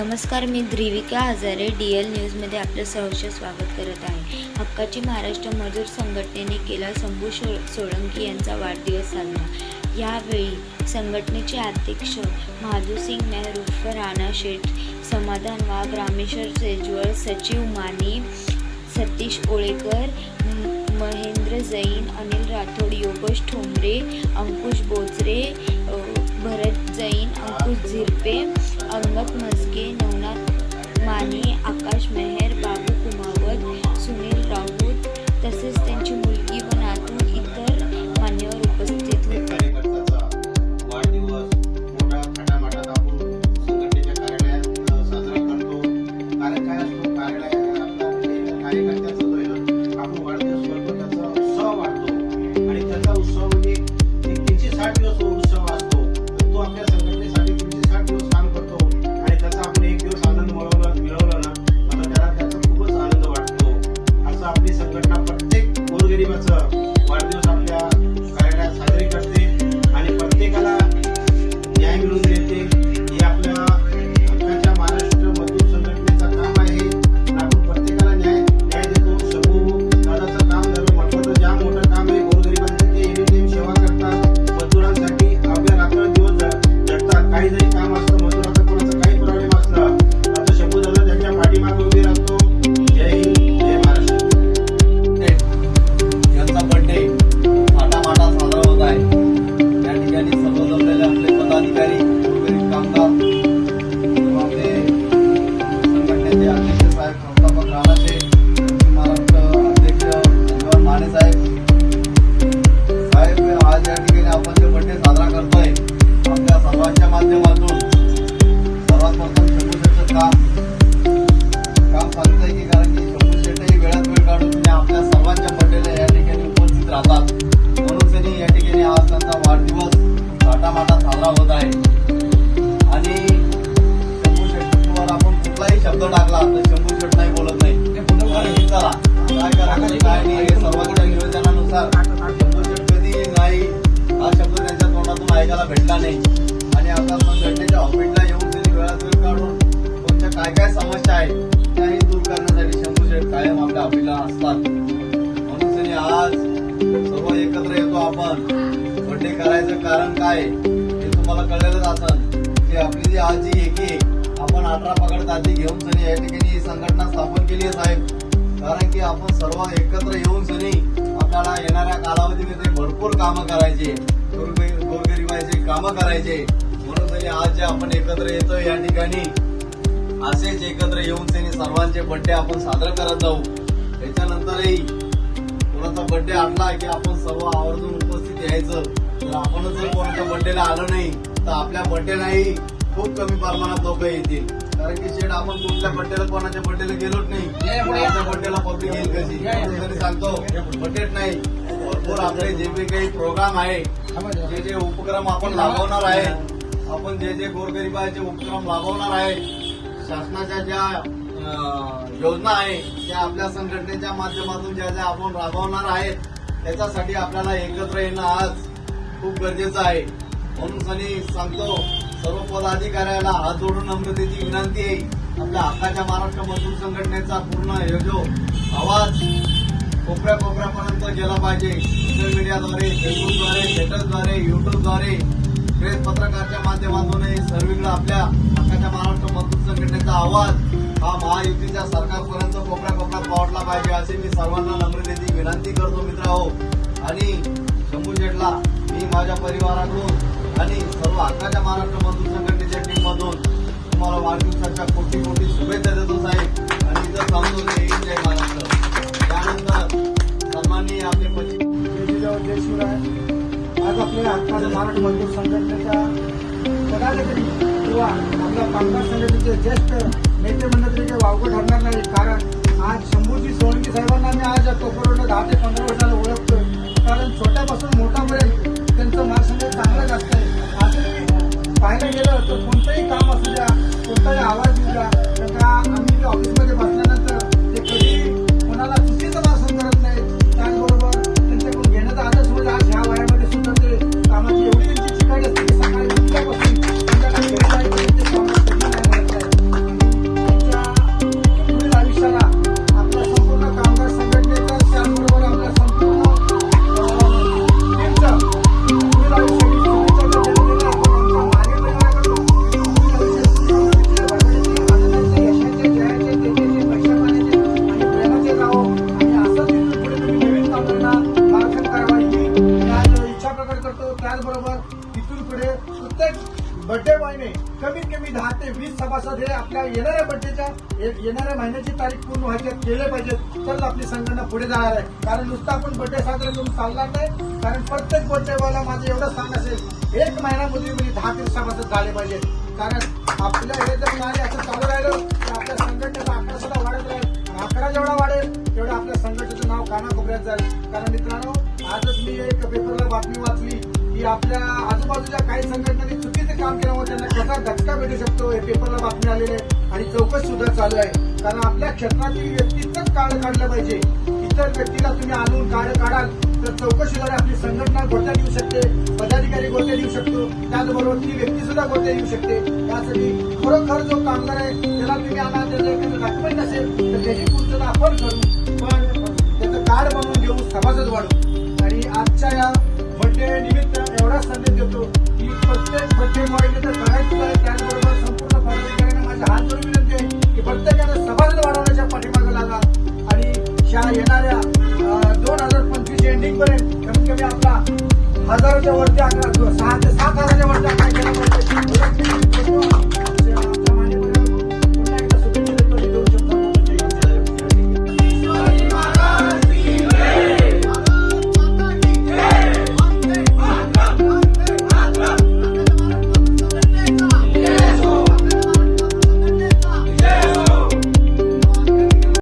नमस्कार मी Dhrivika Hazare D L न्यूजमध्ये आपलं सहर्ष स्वागत करत आहे. हक्काची महाराष्ट्र मजूर संघटनेने केला शंभू शो सोळंकी यांचा वाढदिवस साजरा. यावेळी संघटनेचे अध्यक्ष महादूसिंग नेहरू राणा शेठ समाधान वाघ रामेश्वर सेजवळ सचिव माने सतीश ओळेकर महेंद्र जैन अनिल राठोड योगेश ठोंबरे अंकुश बोचरे भरत जैन अंकुश झिरपे अंगद मस्के नवनाथ माने आकाश मेहर ऐकायला आणि आता संघटनेच्या ऑफिसला येऊन त्यांनी वेळात वेळ काढून तुमच्या काय काय समस्या आहे त्याही दूर करण्यासाठी शंभू शेठ कायम आपल्या ऑफिसला असतात. म्हणून त्यांनी आज सर्व एकत्र येतो आपण. बर्थडे करायचं कारण काय हे तुम्हाला कळलेलंच असेल. की आपली जी आज जी एकी आपण अठरा पकड ताती घेऊन सनी या ठिकाणी ही संघटना स्थापन केली आहे साहेब. कारण की आपण सर्व एकत्र येऊन सनी आपल्याला येणाऱ्या कालावधीमध्ये भरपूर कामं करायचे गोरगरी- कामं करायचे. म्हणून त्यांनी आज जे आपण एकत्र येतोय या ठिकाणी असेच एकत्र येऊन त्यांनी सर्वांचे बर्थडे आपण साजरा करत जाऊ. त्याच्यानंतरही कोणाचा बर्थडे आणला की आपण सर्व आवर्जून उपस्थित यायचं. तर आपण जर कोणाच्या बर्थडेला आलं नाही तर आपल्या बर्थडेलाही खूप कमी प्रमाणात लोक येतील. कारण की शेड आपण कुठल्या बर्थडेला कोणाच्या बर्थडेला गेलोच नाही. आपल्या बर्थडेला पब्लिक येईल कशी? तरी सांगतो बर्थडेच नाही. भरपूर आपले जे बी काही प्रोग्राम आहे जे जे उपक्रम आपण राबवणार आहे आपण जे जे गोरगरिबाचे उपक्रम राबवणार आहे शासनाच्या ज्या योजना आहे त्या आपल्या संघटनेच्या माध्यमातून ज्या ज्या आपण राबवणार आहेत त्याच्यासाठी आपल्याला एकत्र येणं आज खूप गरजेचं आहे. म्हणून सनी सांगतो सर्व पदाधिकाऱ्याला हात जोडून नम्रतेची विनंती आहे. आपल्या हक्काच्या महाराष्ट्र मजदूर संघटनेचा पूर्ण हे जो आवाज कोपऱ्या कोपऱ्यापर्यंत गेला पाहिजे. सोशल मीडियाद्वारे फेसबुकद्वारे स्टेटसद्वारे युट्यूबद्वारे प्रेस पत्रकारच्या माध्यमातून सर्वीकडे आपल्या हक्काच्या महाराष्ट्र मजदूर संघटनेचा आवाज हा महायुतीच्या सरकारपर्यंत कोपऱ्या कोपऱ्यात पोहोचला पाहिजे अशी मी सर्वांना नम्रतेची विनंती करतो मित्र आणि शंभू शेठला मी माझ्या परिवाराकडून आणि सर्व हक्काच्या महाराष्ट्र मजदूर संघटनेच्या टीम मधून तुम्हाला वाढदिवसाच्या कोटी कोटी शुभेच्छा देतो साहेब. आणि इथं थांबतो जय जय महाराष्ट्र. त्यानंतर सन्माननीय आपले पश्चिम जयजीराव आज आपल्या हक्काच्या महाराष्ट्र मजदूर संघटनेच्या पदाधिकारी किंवा आपल्या कामगार संघटनेचे ज्येष्ठ नेते म्हणलं तरी काही वावगं ठरणार नाही कारण आज शंभूजी सोळंकी साहेबांना मी आज तोपर्यंत दहा ते पंधरा वर्षाला ओळखतोय. कारण छोट्यापासून दहा ते वीस सभासद हे आपल्या येणाऱ्या बड्डेच्या येणाऱ्या महिन्याची तारीख पूर्ण व्हायच्या केले पाहिजेत. तर आपली संघटना पुढे जाणार आहे. कारण नुसतं आपण बड्डे साजरा करून चालणार नाही. कारण प्रत्येक बड्डेवाला माझं एवढं सांग असेल एक महिन्यामध्ये म्हणजे दहा ते सभासद झाले पाहिजे. कारण आपल्या हे जर नाही असं चालू राहिलं तर आपल्या संघटनेचा आकडा सुद्धा वाढत राहील. आकडा जेवढा वाढेल तेवढं आपल्या संघटनेचं नाव कानाकोपऱ्यात जाईल. कारण मित्रांनो आजच मी एक पेपरला बातमी वाचली की आपल्या आजूबाजूच्या काही संघटनांनी केल्यामुळे धक्का भेटू शकतो हे पेपरला बातमी आलेली आहे आणि चौकशी सुद्धा चालू आहे. कारण आपल्या क्षेत्रातील व्यक्तीचंच कार्ड काढलं पाहिजे. इतर व्यक्तीला तुम्ही आणून कार्ड काढाल तर चौकशीद्वारे आपली संघटना गोट्यात येऊ शकते पदाधिकारी गोट्यात येऊ शकतो. त्याचबरोबर ती व्यक्ती सुद्धा गोट्यात येऊ शकते. त्यासाठी खरोखर जो कामगार आहे त्याला तुम्ही आणा त्याचं एखादं डॉक्युमेंट असेल तर त्याची पूर्तता आपण करू. पण त्याचं कार्ड बनवून घेऊ समाजात वाढू. आणि आजच्या या बड्डे निमित्त एवढा संदेश देतो. प्रत्येक बड्डे बॉयने करायचं आहे त्याचबरोबर संपूर्ण पदाधिकाऱ्यांना माझ्या हात जोडून विनंती आहे की प्रत्येकानं सभासद वाढवण्याच्या पाठीमागे लागा. आणि ह्या येणाऱ्या दोन हजार पंचवीस एंडिंग पर्यंत कमीत कमी आपला हजाराच्या वरती आकडा सहा ते सात हजाराच्या वरती आकडा गेला पाहिजे.